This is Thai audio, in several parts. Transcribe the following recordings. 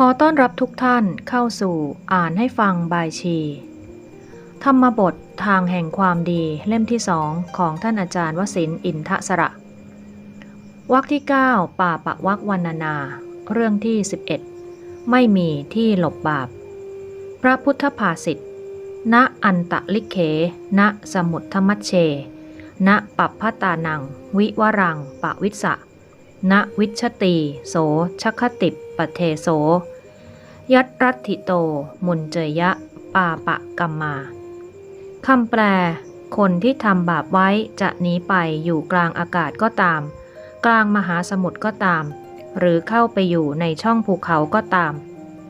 ขอต้อนรับทุกท่านเข้าสู่อ่านให้ฟังบายชี ธรรมบททางแห่งความดีเล่มที่สองของท่านอาจารย์วสินอินทสระ วรรคที่ 9 ป่าปะวักวันนาเรื่องที่ 11 ไม่มีที่หลบบาป พระพุทธภาษิตณอันตะลิเข ณสมุทธมัชเช ณปัปพตานัง วิวรังปะวิสะ ณวิชตี โสชคติปปเทโส ยัตรัตถิโต มุนเจยะ ปาปะกัมมาคำแปล คนที่ทำบาปไว้จะหนีไปอยู่กลางอากาศก็ตาม กลางมหาสมุทรก็ตาม หรือเข้าไปอยู่ในช่องภูเขาก็ตาม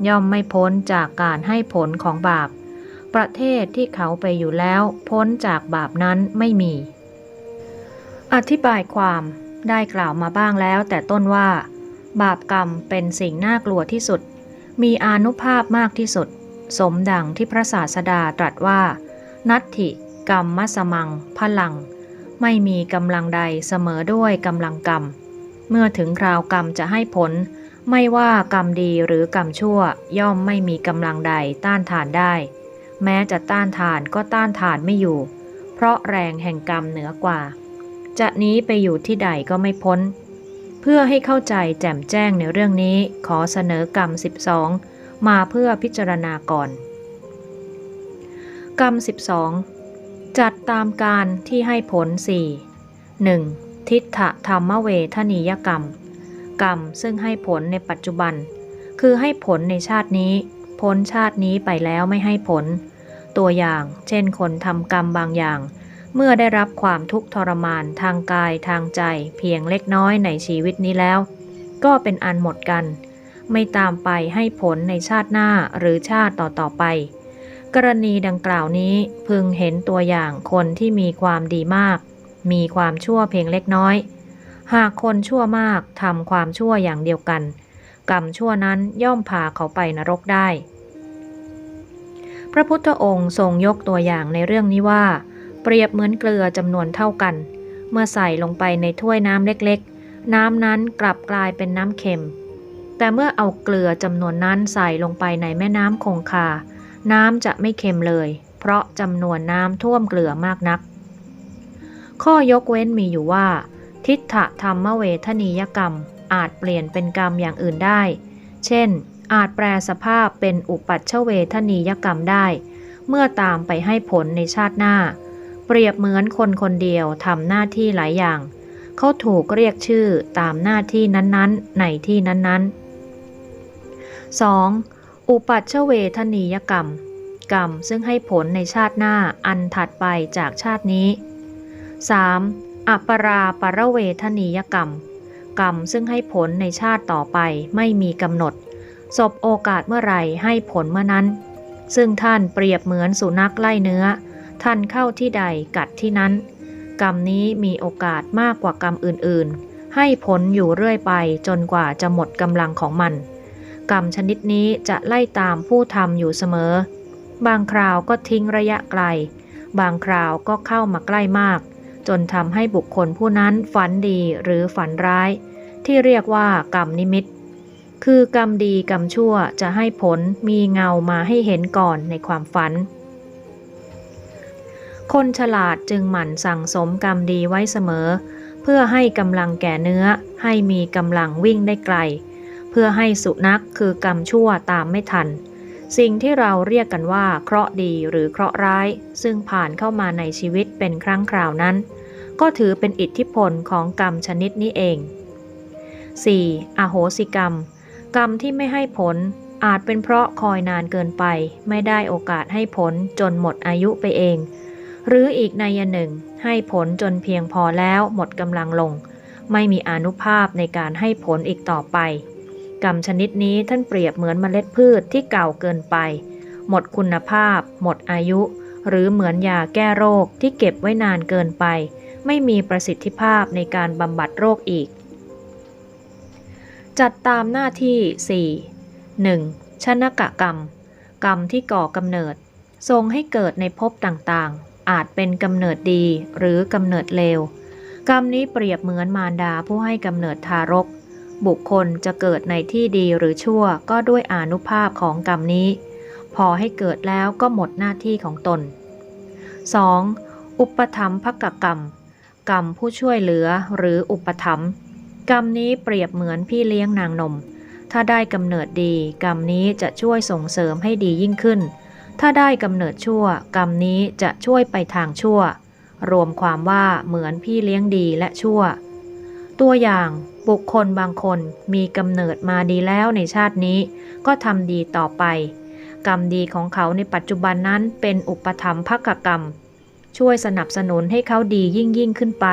ย่อมไม่พ้นจากการให้ผลของบาป ประเทศที่เขาไปอยู่แล้ว พ้นจากบาปนั้นไม่มี อธิบายความ ได้กล่าวมาบ้างแล้ว แต่ต้นว่า บาปกรรมเป็นสิ่งน่ากลัวที่สุด มีอานุภาพมากที่สุด สมดังที่พระศาสดาตรัสว่า นัตถิกรรมมสมัง พลัง ไม่มีกำลังใดเสมอด้วยกำลังกรรม เมื่อถึงคราวกรรมจะให้ผล ไม่ว่ากรรมดีหรือกรรมชั่วย่อมไม่มีกำลังใดต้านทานได้ แม้จะต้านทานก็ต้านทานไม่อยู่ เพราะแรงแห่งกรรมเหนือกว่า จะหนี้ไปอยู่ที่ใดก็ไม่พ้น เพื่อให้เข้าใจแจ่มแจ้งในเรื่องนี้ขอเสนอกรรม 12 มาเพื่อพิจารณาก่อน กรรม 12 จัดตามการที่ให้ผล 4 1. ทิฏฐธรรมเวทนียกรรม กรรมซึ่งให้ผลในปัจจุบัน คือให้ผลในชาตินี้ พ้นชาตินี้ไปแล้วไม่ให้ผล ตัวอย่าง เช่นคนทำกรรมบางอย่าง เมื่อได้รับความทุกข์ทรมานทางกายทางใจเพียงเล็กน้อยในชีวิตนี้แล้ว ก็เป็นอันหมดกัน ไม่ตามไปให้ผลในชาติหน้าหรือชาติต่อๆไป กรณีดังกล่าวนี้พึงเห็นตัวอย่างคนที่มีความดีมาก มีความชั่วเพียงเล็กน้อย หากคนชั่วมากทำความชั่วอย่างเดียวกัน กรรมชั่วนั้นย่อมพาเขาไปนรกได้ พระพุทธองค์ทรงยกตัวอย่างในเรื่องนี้ว่า เปรียบเหมือนเกลือจำนวนเท่ากัน เมื่อใส่ลงไปในถ้วยน้ำเล็กๆ น้ำนั้นกลับกลายเป็นน้ำเค็ม แต่เมื่อเอาเกลือจำนวนนั้นใส่ลงไปในแม่น้ำคงคา น้ำจะไม่เค็มเลย เพราะจำนวนน้ำท่วมเกลือมากนัก ข้อยกเว้นมีอยู่ว่า ทิฏฐธรรมเวทนียกรรม อาจเปลี่ยนเป็นกรรมอย่างอื่นได้ เช่น อาจแปลสภาพเป็นอุปัชชเวทนียกรรมได้ เมื่อตามไปให้ผลในชาติหน้า เปรียบเหมือนคนคนเดียวทำหน้าที่หลายอย่าง เขาถูกเรียกชื่อตามหน้าที่นั้นๆ ในที่นั้นๆ 2. อุปัชชเวทนียกรรม กรรมซึ่งให้ผลในชาติหน้าอันถัดไปจากชาตินี้ 3. อัปราปรเวทนียกรรม กรรมซึ่งให้ผลในชาติต่อไปไม่มีกำหนดศบโอกาสเมื่อไรให้ผลเมื่อนั้น ซึ่งท่านเปรียบเหมือนสุนัขไล่เนื้อ ท่านเข้าที่ใดกัดที่นั้น กรรมนี้มีโอกาสมากกว่ากรรมอื่นๆ ให้ผลอยู่เรื่อยไปจนกว่าจะหมดกำลังของมัน กรรมชนิดนี้จะไล่ตามผู้ทำอยู่เสมอ บางคราวก็ทิ้งระยะไกล บางคราวก็เข้ามาใกล้มาก จนทำให้บุคคลผู้นั้นฝันดีหรือฝันร้าย ที่เรียกว่ากรรมนิมิตคือกรรมดีกรรมชั่วจะให้ผลมีเงามาให้เห็นก่อนในความฝัน คนฉลาดจึงหมั่นสั่งสมกรรมดีไว้เสมอ เพื่อให้กำลังแก่เนื้อ ให้มีกำลังวิ่งได้ไกล เพื่อให้สุนัขคือกรรมชั่วตามไม่ทัน สิ่งที่เราเรียกกันว่า เคราะห์ดีหรือเคราะห์ร้าย ซึ่งผ่านเข้ามาในชีวิตเป็นครั้งคราวนั้น ก็ถือเป็นอิทธิพลของกรรมชนิดนี้เอง 4. อโหสิกรรม กรรมที่ไม่ให้ผลอาจเป็นเพราะคอยนานเกินไป ไม่ได้โอกาสให้ผลจนหมดอายุไปเอง หรืออีกนัยหนึ่ง ให้ผลจนเพียงพอแล้วหมดกำลังลง ไม่มีอนุภาพในการให้ผลอีกต่อไปกรรมชนิดนี้ท่านเปรียบเหมือนเมล็ดพืชที่เก่าเกินไป หมดคุณภาพ หมดอายุ หรือเหมือนยาแก้โรคที่เก็บไว้นานเกินไป ไม่มีประสิทธิภาพในการบำบัดโรคอีก จัดตามหน้าที่ 4. 1. ชนกกรรม กรรมที่ก่อกำเนิดทรงให้เกิดในภพต่าง อาจเป็นกำเนิดดีหรือกำเนิดเลว กรรมนี้เปรียบเหมือนมารดาผู้ให้กำเนิดทารก บุคคลจะเกิดในที่ดีหรือชั่วก็ด้วยอานุภาพของกรรมนี้ พอให้เกิดแล้วก็หมดหน้าที่ของตน 2. อุปธรรมภกกรรม กรรมผู้ช่วยเหลือหรืออุปถัมกรรมนี้เปรียบเหมือนพี่เลี้ยงนางนม ถ้าได้กำเนิดดี กรรมนี้จะช่วยส่งเสริมให้ดียิ่งขึ้น ถ้าได้กำเนิดชั่ว กรรมนี้จะช่วยไปทางชั่ว รวมความว่าเหมือนพี่เลี้ยงดีและชั่ว ตัวอย่างบุคคลบางคนมีกำเนิดมาดีแล้วในชาตินี้ ก็ทำดีต่อไป กรรมดีของเขาในปัจจุบันนั้นเป็นอุปถัมภกกรรม ช่วยสนับสนุนให้เขาดียิ่งยิ่งขึ้นไป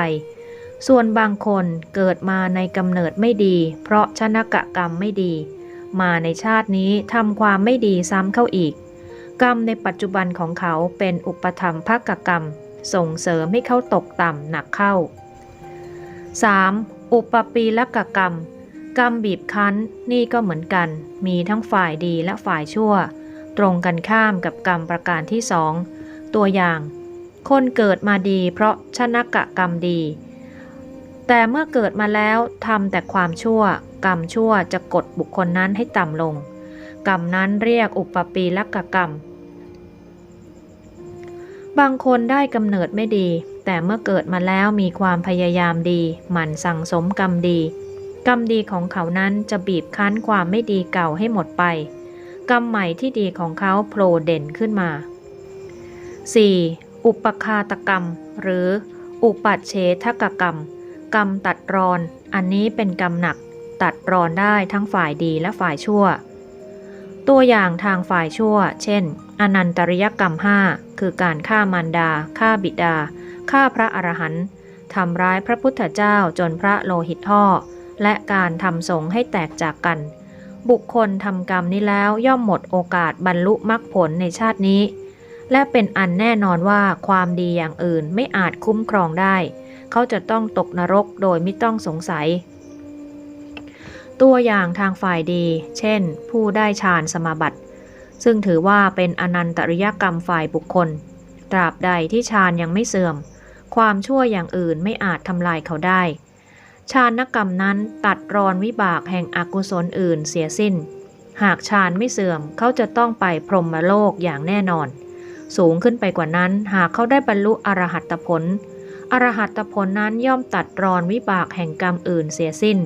ส่วนบางคนเกิดมาในกำเนิดไม่ดี เพราะชนกะกรรมไม่ดี มาในชาตินี้ทำความไม่ดีซ้ำเข้าอีก กรรมในปัจจุบันของเขาเป็นอุปธรรมภกกรรม ส่งเสริมให้เขาตกต่ำหนักเข้า 3. อุปปีลกกรรม กรรมบีบคั้นนี่ก็เหมือนกัน มีทั้งฝ่ายดีและฝ่ายชั่ว ตรงกันข้ามกับกรรมประการที่สองตัวอย่าง คนเกิดมาดีเพราะชนกกรรมดี แต่เมื่อเกิดมาแล้วทำแต่ความชั่ว กรรมชั่วจะกดบุคคลนั้นให้ต่ำลงกรรมนั้นเรียกอุปปีลกกรรม บางคนได้กำเนิดไม่ดี แต่เมื่อเกิดมาแล้วมีความพยายามดี หมั่นสั่งสมกรรมดี กรรมดีของเขานั้นจะบีบคั้นความไม่ดีเก่าให้หมดไป กรรมใหม่ที่ดีของเขาโผล่เด่นขึ้นมา 4. อุปคาตกรรม หรือ อุปัชเชทกกรรม กรรมตัดรอน อันนี้เป็นกรรมหนัก ตัดรอนได้ทั้งฝ่ายดีและฝ่ายชั่ว ตัวอย่างทางฝ่ายชั่ว เช่น อนันตริยกรรม5คือการฆ่ามารดา ฆ่าบิดา ฆ่าพระอรหันต์ทำร้ายพระพุทธเจ้าจนพระโลหิตท่อ และการทำสงให้แตกจากกัน บุคคลทำกรรมนี้แล้วย่อมหมดโอกาสบรรลุมรรคผลในชาตินี้ และเป็นอันแน่นอนว่าความดีอย่างอื่นไม่อาจคุ้มครองได้ เขาจะต้องตกนรกโดยไม่ต้องสงสัย ตัวอย่างทางฝ่ายดี เช่น ผู้ได้ฌานสมาบัติ ซึ่งถือว่าเป็นอนันตริยกรรมฝ่ายบุคคล ตราบใดที่ฌานยังไม่เสื่อม ความชั่วอย่างอื่นไม่อาจทำลายเขาได้ฌานกรรมนั้นตัดรอนวิบากแห่งอกุศลอื่นเสียสิ้น หากฌานไม่เสื่อมเขาจะต้องไปพรหมโลกอย่างแน่นอน สูงขึ้นไปกว่านั้นหากเขาได้บรรลุอรหัตผล อรหัตผลนั้นย่อมตัดรอนวิบากแห่งกรรมอื่นเสียสิ้น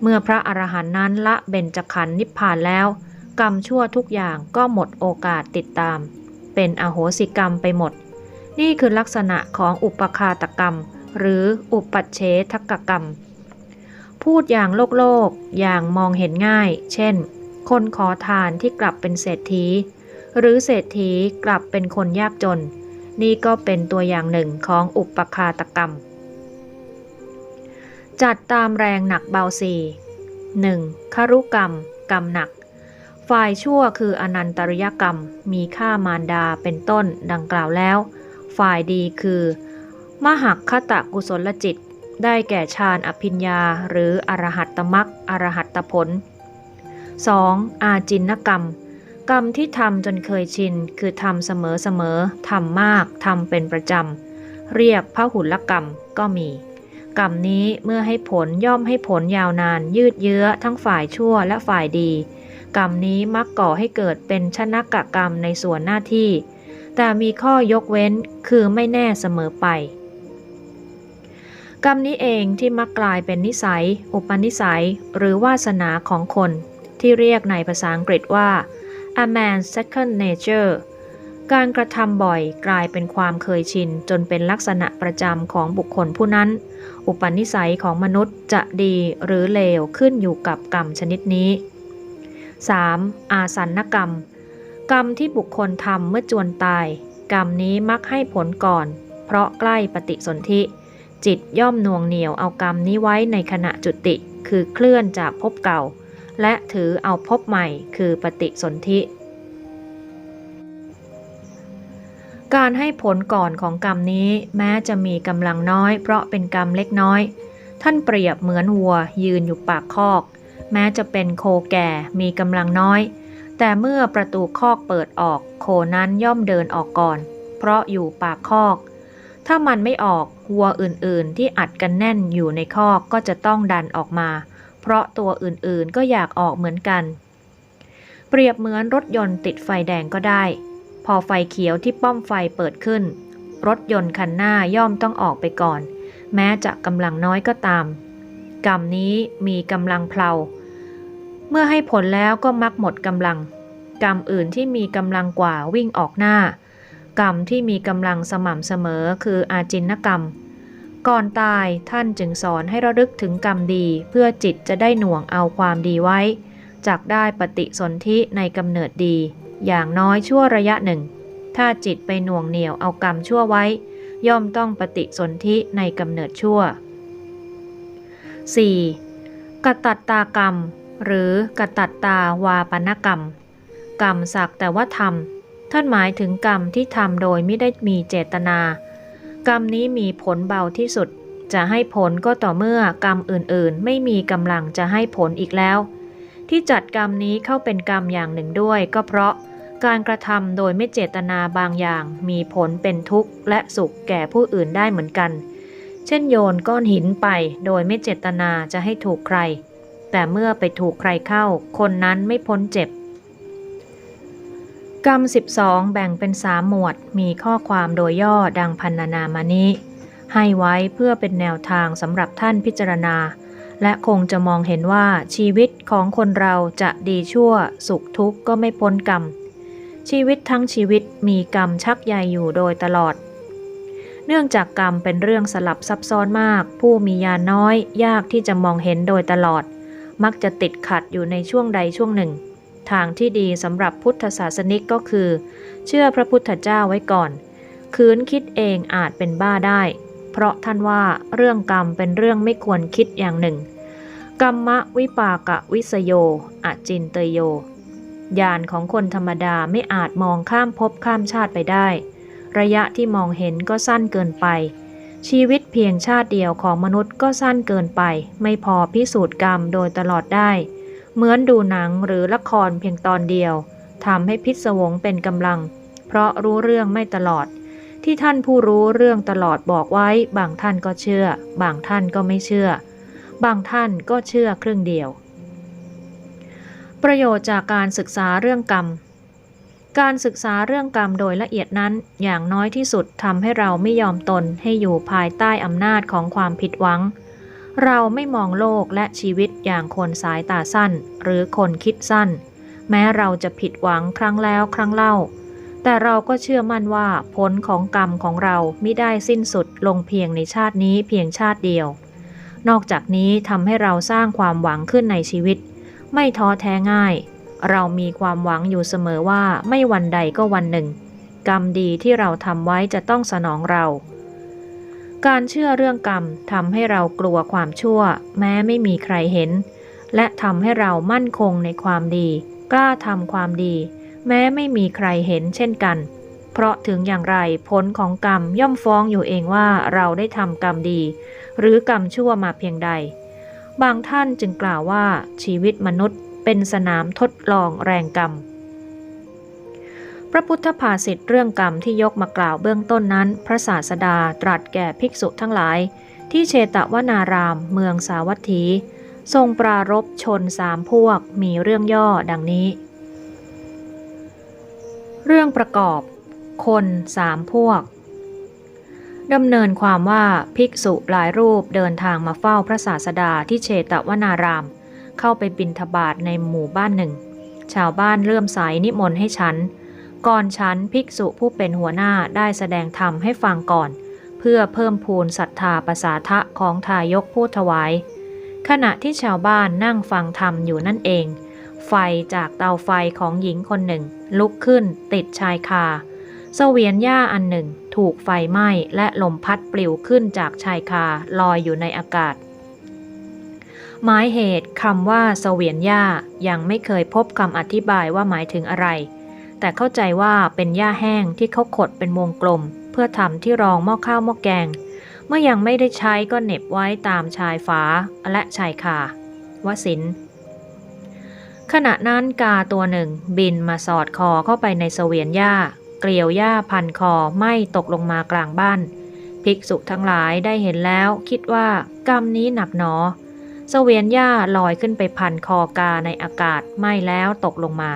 เมื่อพระอรหันต์นั้นละเบญจขันธ์นิพพานแล้ว กรรมชั่วทุกอย่างก็หมดโอกาสติดตาม เป็นอโหสิกรรมไปหมด นี่คือลักษณะของอุปคาตกรรม หรืออุปัชเชทกกรรม พูดอย่างโลกโลกอย่างมองเห็นง่าย เช่น คนขอทานที่กลับเป็นเศรษฐี หรือเศรษฐีกลับเป็นคนยากจน นี่ก็เป็นตัวอย่างหนึ่งของอุปคาตกรรม จัดตามแรงหนักเบาสี่ 1. คารุกรรม กรรมหนัก ฝ่ายชั่วคืออนันตริยกรรม มีฆ่ามารดาเป็นต้นดังกล่าวแล้ว ฝ่ายดีคือ มหักคตะกุศลจิต ได้แก่ฌานอภิญญา หรืออรหัตตมักอรหัตตผล 2. อาจินกรรม กรรมที่ทำจนเคยชิน คือทำเสมอๆทำมากทำเป็นประจำ เรียกพระหุลกรรมก็มี กรรมนี้เมื่อให้ผลย่อมให้ผลยาวนานยืดเยื้อทั้งฝ่ายชั่วและฝ่ายดี กรรมนี้มักก่อให้เกิดเป็นชนกกรรมในส่วนหน้าที่ แต่มีข้อยกเว้นคือไม่แน่เสมอไป กรรมนี้เองที่มักกลายเป็นนิสัย อุปนิสัย หรือวาสนาของคน ที่เรียกในภาษาอังกฤษว่า a man's second nature การกระทำบ่อยกลายเป็นความเคยชิน จนเป็นลักษณะประจำของบุคคลผู้นั้น อุปนิสัยของมนุษย์จะดีหรือเลวขึ้นอยู่กับกรรมชนิดนี้ 3. อาสันนกรรม กรรมที่บุคคลทำเมื่อจวนตาย กรรมนี้มักให้ผลก่อน เพราะใกล้ปฏิสนธิ จิตย่อมน่วงเหนียวเอากรรมนี้ไว้ในขณะจุติ คือเคลื่อนจากภพเก่า และถือเอาภพใหม่ คือปฏิสนธิ การให้ผลก่อนของกรรมนี้แม้จะมีกำลังน้อย เพราะเป็นกรรมเล็กน้อย ท่านเปรียบเหมือนวัวยืนอยู่ปากคอก แม้จะเป็นโคแก่มีกำลังน้อย แต่เมื่อประตูคอกเปิดออกโคนั้นย่อมเดินออกก่อน เพราะอยู่ปากคอก ถ้ามันไม่ออกวัวอื่นๆ ที่อัดกันแน่นอยู่ในคอกก็จะต้องดันออกมาเพเพราะตัวอื่นๆก็อยากออกเหมือนกัน เปรียบเหมือนรถยนต์ติดไฟแดงก็ได้ พอไฟเขียวที่ป้อมไฟเปิดขึ้น รถยนต์คันหน้าย่อมต้องออกไปก่อน แม้จะกำลังน้อยก็ตามกรรมนี้มีกำลังเพลา เมื่อให้ผลแล้วก็มักหมดกำลัง กรรมอื่นที่มีกำลังกว่าวิ่งออกหน้า กรรมที่มีกำลังสม่ำเสมอคืออาจินกรรม ก่อนตายท่านจึงสอนให้ระลึกถึงกรรมดี เพื่อจิตจะได้หน่วงเอาความดีไว้จากได้ปฏิสนธิในกำเนิดดี อย่างน้อยชั่วระยะหนึ่ง ถ้าจิตไปหน่วงเหนี่ยวเอากรรมชั่วไว้ ย่อมต้องปฏิสนธิในกำเนิดชั่ว 4. กตัตตากรรม หรือกตัตตาวาปนกรรม กรรมสักแต่ว่าทำท่านหมายถึงกรรมที่ทำโดยไม่ได้มีเจตนา กรรมนี้มีผลเบาที่สุด จะให้ผลก็ต่อเมื่อกรรมอื่นๆ ไม่มีกำลังจะให้ผลอีกแล้ว ที่จัดกรรมนี้เข้าเป็นกรรมอย่างหนึ่งด้วย ก็เพราะการกระทำโดยไม่เจตนาบางอย่าง มีผลเป็นทุกข์และสุขแก่ผู้อื่นได้เหมือนกัน เช่นโยนก้อนหินไปโดยไม่เจตนาจะให้ถูกใคร แต่เมื่อไปถูกใครเข้า คนนั้นไม่พ้นเจ็บ กรรม 12 แบ่งเป็นสามหมวด มีข้อความโดยย่อดังพันนานามานี้ ให้ไว้เพื่อเป็นแนวทางสำหรับท่านพิจารณา และคงจะมองเห็นว่าชีวิตของคนเราจะดีชั่ว สุขทุกข์ก็ไม่พ้นกรรม ชีวิตทั้งชีวิตมีกรรมชักใยอยู่โดยตลอดเนื่องจากกรรมเป็นเรื่องสลับซับซ้อนมาก ผู้มียาน้อยยากที่จะมองเห็นโดยตลอด มักจะติดขัดอยู่ในช่วงใดช่วงหนึ่ง ทางที่ดีสำหรับพุทธศาสนิกก็คือ เชื่อพระพุทธเจ้าไว้ก่อน คืนคิดเองอาจเป็นบ้าได้ เพราะท่านว่าเรื่องกรรมเป็นเรื่องไม่ควรคิดอย่างหนึ่ง กรรมวิปากะวิสโยอจินเตโยญาณของคนธรรมดาไม่อาจมองข้ามภพข้ามชาติไปได้ ระยะที่มองเห็นก็สั้นเกินไป ชีวิตเพียงชาติเดียวของมนุษย์ก็สั้นเกินไป ไม่พอพิสูจน์กรรมโดยตลอดได้ เหมือนดูหนังหรือละครเพียงตอนเดียวทำให้พิศวงเป็นกำลัง เพราะรู้เรื่องไม่ตลอด ที่ท่านผู้รู้เรื่องตลอดบอกไว้ บางท่านก็เชื่อ บางท่านก็ไม่เชื่อ บางท่านก็เชื่อครึ่งเดียว ประโยชน์จากการศึกษาเรื่องกรรม การศึกษาเรื่องกรรมโดยละเอียดนั้น อย่างน้อยที่สุดทำให้เราไม่ยอมตนให้อยู่ภายใต้อำนาจของความผิดหวัง เราไม่มองโลกและชีวิตอย่างคนสายตาสั้น หรือคนคิดสั้น แม้เราจะผิดหวังครั้งแล้วครั้งเล่า แต่เราก็เชื่อมั่นว่าผลของกรรมของเราไม่ได้สิ้นสุดลงเพียงในชาตินี้เพียงชาติเดียว นอกจากนี้ทำให้เราสร้างความหวังขึ้นในชีวิต ไม่ท้อแท้ง่าย เรามีความหวังอยู่เสมอว่าไม่วันใดก็วันหนึ่ง กรรมดีที่เราทำไว้จะต้องสนองเรา การเชื่อเรื่องกรรมทำให้เรากลัวความชั่ว แม้ไม่มีใครเห็น และทำให้เรามั่นคงในความดี กล้าทำความดี แม้ไม่มีใครเห็นเช่นกัน เพราะถึงอย่างไรผลของกรรมย่อมฟ้องอยู่เองว่าเราได้ทำกรรมดี หรือกรรมชั่วมาเพียงใด บางท่านจึงกล่าวว่าชีวิตมนุษย์ เป็นสนามทดลองแรงกรรม พระพุทธภาษิตเรื่องกรรมที่ยกมากล่าวเบื้องต้นนั้น พระศาสดาตรัสแก่ภิกษุทั้งหลาย ที่เชตวนาราม เมืองสาวัตถี ทรงปรารบชนสามพวกมีเรื่องย่อดังนี้ เรื่องประกอบ คนสามพวกดำเนินความว่าภิกษุหลายรูปเดินทางมาเฝ้าพระศาสดาที่เชตวนาราม เข้าไปบิณฑบาตในหมู่บ้านหนึ่ง ชาวบ้านเลื่มใสนิมนต์ให้ฉัน ก่อนฉันภิกษุผู้เป็นหัวหน้าได้แสดงธรรมให้ฟังก่อน เพื่อเพิ่มพูนศรัทธาประสาทะของทายกผู้ถวาย ขณะที่ชาวบ้านนั่งฟังธรรมอยู่นั่นเอง ไฟจากเตาไฟของหญิงคนหนึ่ง ลุกขึ้นติดชายคาเสวียนหญ้าอันหนึ่ง ถูกไฟไหม้และลมพัดปลิวขึ้นจากชายคาลอยอยู่ในอากาศ หมายเหตุคำว่าเสวียนหญ้ายังไม่เคยพบคำอธิบายว่าหมายถึงอะไร แต่เข้าใจว่าเป็นหญ้าแห้งที่เขาขดเป็นวงกลม เพื่อทำที่รองหม้อข้าวหม้อแกง เมื่อยังไม่ได้ใช้ก็เหน็บไว้ตามชายฝาและชายคาวสินขณะนั้นกาตัวหนึ่งบินมาสอดคอเข้าไปในเสวียนหญ้า เกลียวหญ้าพันคอไม่ตกลงมากลางบ้าน ภิกษุทั้งหลายได้เห็นแล้วคิดว่ากรรมนี้หนักหนอ เสวียนหญ้าลอยขึ้นไปพันคอกาในอากาศไม่แล้วตกลงมา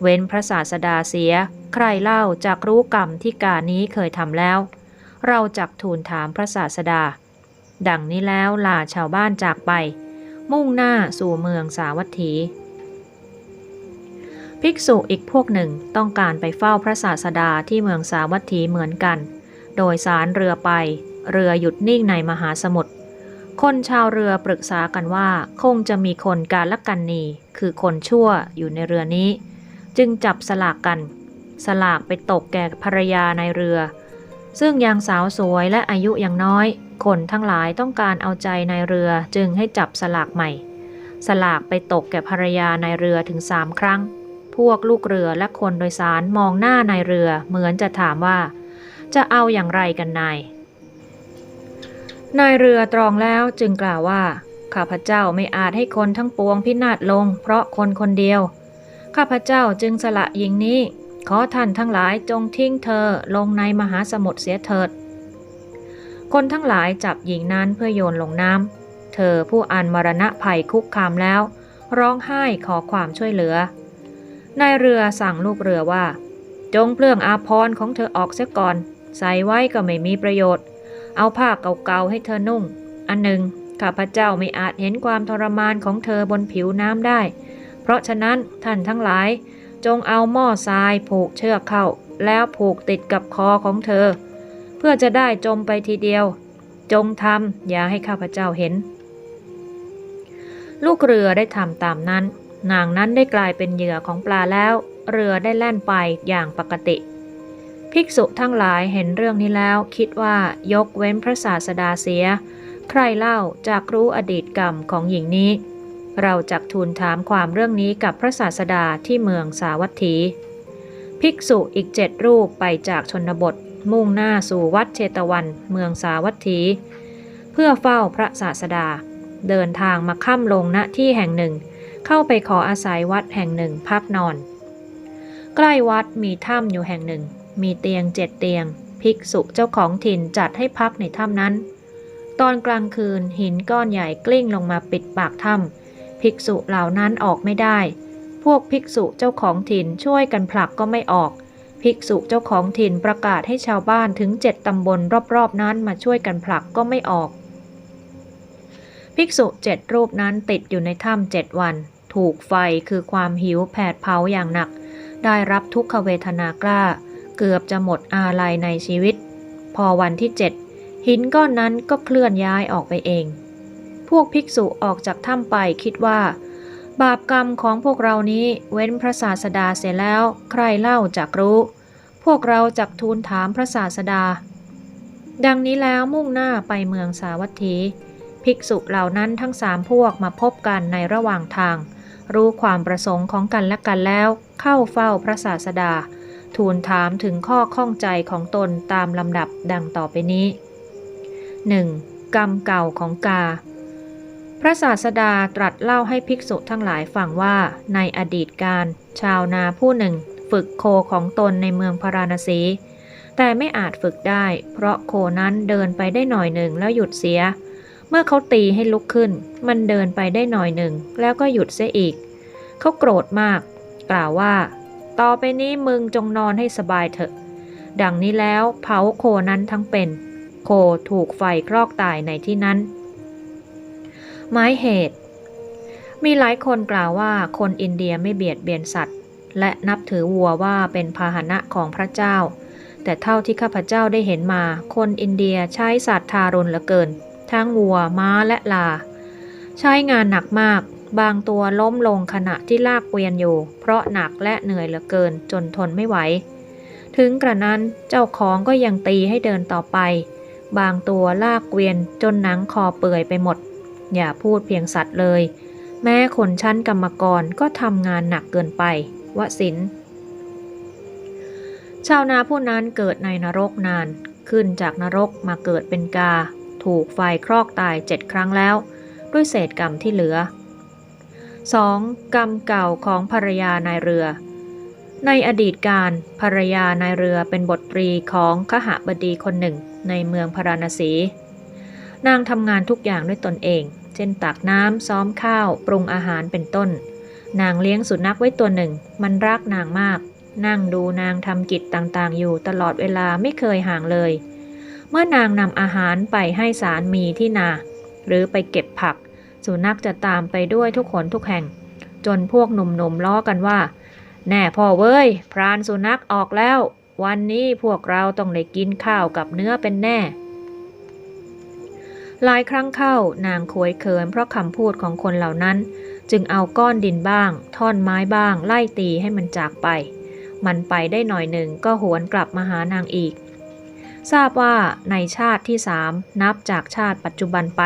เว้นพระศาสดาเสีย ใครเล่าจากรู้กรรมที่กานี้เคยทำแล้ว เราจักทูลถามพระศาสดา ดังนี้แล้วลาชาวบ้านจากไป มุ่งหน้าสู่เมืองสาวัตถี ภิกษุอีกพวกหนึ่งต้องการไปเฝ้าพระศาสดาที่เมืองสาวัตถีเหมือนกัน โดยสารเรือไป เรือหยุดนิ่งในมหาสมุทร คนชาวเรือปรึกษากันว่าคงจะมีคนการละกันนีคือคนชั่วอยู่ในเรือนี้ จึงจับสลากกัน สลากไปตกแก่ภรรยาในเรือ ซึ่งยังสาวสวยและอายุยังน้อย คนทั้งหลายต้องการเอาใจในเรือจึงให้จับสลากใหม่ สลากไปตกแก่ภรรยาในเรือถึงสามครั้ง พวกลูกเรือและคนโดยสารมองหน้าในเรือเหมือนจะถามว่า จะเอาอย่างไรกันนาย นายเรือตรองแล้วจึงกล่าวว่า ข้าพเจ้าไม่อาจให้คนทั้งปวงพินาศลง เพราะคนคนเดียว ข้าพเจ้าจึงสละหญิงนี้ ขอท่านทั้งหลายจงทิ้งเธอลงในมหาสมุทรเสียเถิด คนทั้งหลายจับหญิงนั้นเพื่อโยนลงน้ำเธอผู้อันมรณะภัยคุกคามแล้ว ร้องไห้ขอความช่วยเหลือนายเรือสั่งลูกเรือว่า จงเปลื้องอาภรณ์ของเธอออกเสียก่อน ใส่ไว้ก็ไม่มีประโยชน์ เอาผ้าเก่าๆให้เธอนุ่ง อันหนึ่งข้าพเจ้าไม่อาจเห็นความทรมานของเธอบนผิวน้ำได้ เพราะฉะนั้นท่านทั้งหลาย จงเอาหม้อทรายผูกเชือกเข้า แล้วผูกติดกับคอของเธอ เพื่อจะได้จมไปทีเดียว จงทำอย่าให้ข้าพเจ้าเห็น ลูกเรือได้ทำตามนั้นนางนั้นได้กลายเป็นเหยื่อของปลาแล้ว เรือได้แล่นไปอย่างปกติ ภิกษุทั้งหลายเห็นเรื่องนี้แล้วคิดว่ายกเว้นพระศาสดาเสีย ใครเล่าจากรู้อดีตกรรมของหญิงนี้ เราจักทูลถามความเรื่องนี้กับพระศาสดาที่เมืองสาวัตถี ภิกษุอีกเจ็ดรูปไปจากชนบท มุ่งหน้าสู่วัดเชตวัน เมืองสาวัตถี เพื่อเฝ้าพระศาสดา เดินทางมาค่ำลงณที่แห่งหนึ่ง เข้าไปขออาศัยวัดแห่งหนึ่งพักนอน ใกล้วัดมีถ้ำอยู่แห่งหนึ่ง มีเตียงเจ็ดเตียง ภิกษุเจ้าของถิ่นจัดให้พักในถ้ำนั้น ตอนกลางคืนหินก้อนใหญ่กลิ้งลงมาปิดปากถ้ำภิกษุเหล่านั้นออกไม่ได้ พวกภิกษุเจ้าของถิ่นช่วยกันผลักก็ไม่ออก ภิกษุเจ้าของถิ่นประกาศให้ชาวบ้านถึงเจ็ดตำบลรอบๆนั้นมาช่วยกันผลักก็ไม่ออก ภิกษุเจ็ดรูปนั้นติดอยู่ในถ้ำเจ็ดวัน ถูกไฟคือความหิวแผดเผาอย่างหนักได้รับทุกขเวทนากล้า เกือบจะหมดอาลัยในชีวิต พอวันที่เจ็ดหินก้อนนั้นก็เคลื่อนย้ายออกไปเอง พวกภิกษุออกจากถ้ำไปคิดว่า บาปกรรมของพวกเรานี้เว้นพระศาสดาเสียแล้วใครเล่าจักรู้ พวกเราจักทูลถามพระศาสดา ดังนี้แล้วมุ่งหน้าไปเมืองสาวัตถี ภิกษุเหล่านั้นทั้งสามพวกมาพบกันในระหว่างทาง รู้ความประสงค์ของกันและกันแล้วเข้าเฝ้าพระศาสดา ทูลถามถึงข้อข้องใจของตนตามลำดับดังต่อไปนี้ 1. กรรมเก่าของกา พระศาสดาตรัสเล่าให้ภิกษุทั้งหลายฟังว่าในอดีตการ ชาวนาผู้หนึ่ง ฝึกโคของตนในเมืองพาราณสี แต่ไม่อาจฝึกได้ เพราะโคนั้นเดินไปได้หน่อยหนึ่งแล้วหยุดเสีย เมื่อเขาตีให้ลุกขึ้น มันเดินไปได้หน่อยหนึ่งแล้วก็หยุดเสียอีก เขาโกรธมาก กล่าวว่า ต่อไปนี้มึงจงนอนให้สบายเถอะ ดังนี้แล้วเผาโคนั้นทั้งเป็น โคถูกไฟคลอกตายในที่นั้น หมายเหตุ มีหลายคนกล่าวว่าคนอินเดียไม่เบียดเบียนสัตว์ และนับถือวัวว่าเป็นพาหนะของพระเจ้า แต่เท่าที่ข้าพเจ้าได้เห็นมา คนอินเดียใช้สัตว์ทารุณเหลือเกิน ทั้งวัวม้าและลา ใช้งานหนักมาก บางตัวล้มลงขณะที่ลากเกวียนอยู่ เพราะหนักและเหนื่อยเหลือเกินจนทนไม่ไหว ถึงกระนั้นเจ้าของก็ยังตีให้เดินต่อไป บางตัวลากเกวียนจนหนังคอเปื่อยไปหมด อย่าพูดเพียงสัตว์เลย แม้คนชั้นกรรมกรก็ทำงานหนักเกินไป วสิน ชาวนาผู้นั้นเกิดในนรกนาน ขึ้นจากนรกมาเกิดเป็นกา ถูกไฟครอกตายเจ็ดครั้งแล้ว ด้วยเศษกรรมที่เหลือ 2. กรรมเก่าของภรรยานายเรือ ในอดีตการภรรยานายเรือเป็นบทตรีของขหบดีคนหนึ่งในเมืองพาราณสี นางทำงานทุกอย่างด้วยตนเอง เช่นตักน้ำซ้อมข้าว ปรุงอาหารเป็นต้น นางเลี้ยงสุนัขไว้ตัวหนึ่ง มันรักนางมาก นั่งดูนางทำกิจต่างๆ อยู่ตลอดเวลาไม่เคยห่างเลย เมื่อนางนำอาหารไปให้สารมีที่นา หรือไปเก็บผัก สุนัขจะตามไปด้วยทุกขนทุกแห่ง จนพวกหนุ่มๆล้อกันว่า แน่พ่อเว้ย พรานสุนัขออกแล้ว วันนี้พวกเราต้องได้กินข้าวกับเนื้อเป็นแน่ หลายครั้งเข้านางขวยเขินเพราะคำพูดของคนเหล่านั้น จึงเอาก้อนดินบ้าง ท่อนไม้บ้าง ไล่ตีให้มันจากไป มันไปได้หน่อยหนึ่งก็หวนกลับมาหานางอีก ทราบว่าในชาติที่สามนับจากชาติปัจจุบันไป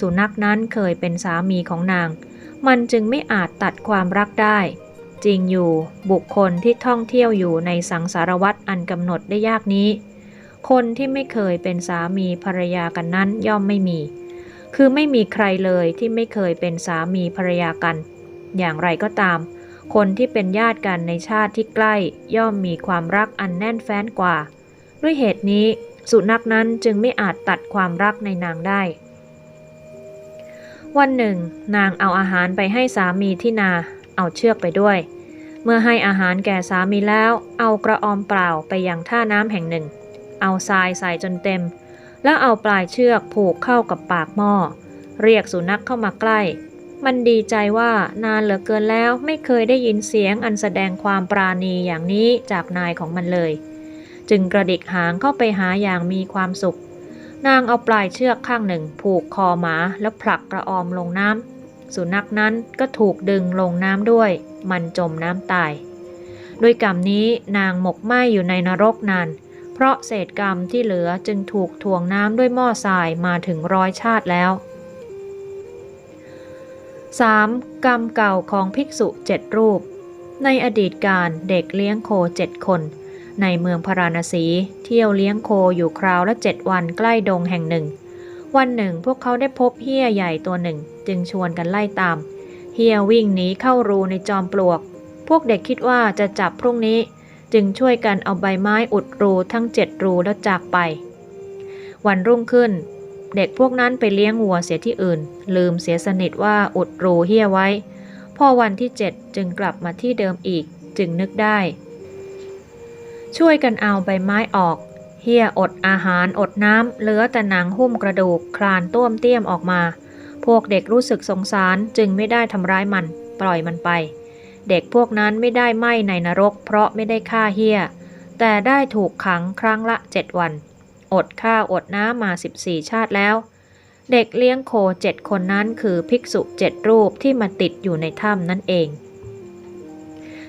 สุนัขนั้นเคยเป็นสามีของนาง มันจึงไม่อาจตัดความรักได้ จริงอยู่บุคคลที่ท่องเที่ยวอยู่ในสังสารวัตรอันกำหนดได้ยากนี้ คนที่ไม่เคยเป็นสามีภรรยากันนั้นย่อมไม่มี คือไม่มีใครเลยที่ไม่เคยเป็นสามีภรรยากัน อย่างไรก็ตาม คนที่เป็นญาติกันในชาติที่ใกล้ย่อมมีความรักอันแน่นแฟ้นกว่า ด้วยเหตุนี้สุนัขนั้นจึงไม่อาจตัดความรักในนางได้ วันหนึ่ง นางเอาอาหารไปให้สามีที่นา เอาเชือกไปด้วย เมื่อให้อาหารแก่สามีแล้ว เอากระออมเปล่าไปยังท่าน้ำแห่งหนึ่ง เอาทรายใส่จนเต็ม แล้วเอาปลายเชือกผูกเข้ากับปากหม้อ เรียกสุนัขเข้ามาใกล้ มันดีใจว่านานเหลือเกินแล้วไม่เคยได้ยินเสียงอันแสดงความปราณีอย่างนี้จากนายของมันเลย จึงกระดิกหางเข้าไปหาอย่างมีความสุข นางเอาปลายเชือกข้างหนึ่งผูกคอหมาแล้วผลักกระออมลงน้ำ สุนัขนั้นก็ถูกดึงลงน้ำด้วย มันจมน้ำตาย ด้วยกรรมนี้นางหมกไหมอยู่ในนรกนาน เพราะเศษกรรมที่เหลือจึงถูกถ่วงน้ำด้วยหม้อทรายมาถึงร้อยชาติแล้ว 3. กรรมเก่าของภิกษุเจ็ดรูป ในอดีตการเด็กเลี้ยงโคเจ็ดคน ในเมืองพาราณสี เที่ยวเลี้ยงโคอยู่คราวละเจ็ดวันใกล้ดงแห่งหนึ่ง วันหนึ่งพวกเขาได้พบเฮียใหญ่ตัวหนึ่ง จึงชวนกันไล่ตาม เฮียวิ่งหนีเข้ารูในจอมปลวก พวกเด็กคิดว่าจะจับพรุ่งนี้ จึงช่วยกันเอาใบไม้อุดรูทั้งเจ็ดรูแล้วจากไป วันรุ่งขึ้น เด็กพวกนั้นไปเลี้ยงวัวเสียที่อื่น ลืมเสียสนิทว่าอุดรูเฮียไว้ พอวันที่เจ็ดจึงกลับมาที่เดิมอีกจึงนึกได้ ช่วยกันเอาใบไม้ออก เฮียอดอาหารอดน้ำเหลือแต่หนังหุ้มกระดูกคลานต้วมเตี้ยมออกมา พวกเด็กรู้สึกสงสารจึงไม่ได้ทำร้ายมัน ปล่อยมันไป เด็กพวกนั้นไม่ได้ไหมในนรก เพราะไม่ได้ฆ่าเฮียแต่ได้ถูกขังครั้งละเจ็ดวัน อดข้าวอดน้ำมา 14 ชาติแล้ว เด็กเลี้ยงโคเจ็ดคนนั้นคือภิกษุเจ็ดรูปที่มาติดอยู่ในถ้ำนั่นเอง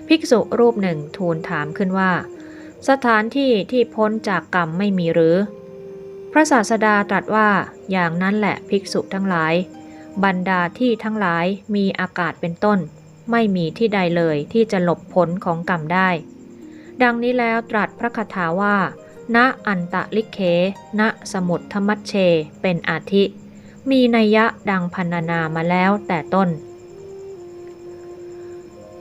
ภิกษุรูปหนึ่งทูลถามขึ้นว่า สถานที่ที่พ้นจากกรรมไม่มีหรือ พระศาสดาตรัสว่าอย่างนั้นแหละภิกษุทั้งหลาย บรรดาที่ทั้งหลายมีอากาศเป็นต้น ไม่มีที่ใดเลยที่จะหลบผลของกรรมได้ ดังนี้แล้วตรัสพระคาถาว่า ณอันตะลิเขณสมุทธมัชเช เป็นอาทิ มีนัยยะดังพันนานามาแล้วแต่ต้น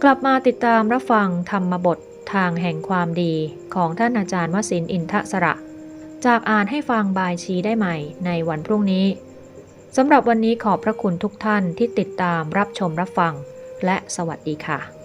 กลับมาติดตามรับฟังธรรมบท ทางแห่งความดีของท่านอาจารย์วสินอินทสระ จากอ่านให้ฟังบายชีได้ใหม่ในวันพรุ่งนี้สำหรับวันนี้ขอบพระคุณทุกท่านที่ติดตามรับชมรับฟัง และสวัสดีค่ะ